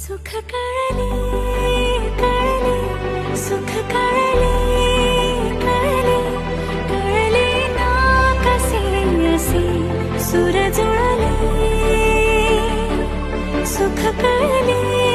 सुख कळले कळले सुख कळले कळले कळले ना कसे असे सूरज जुळले सुख कळले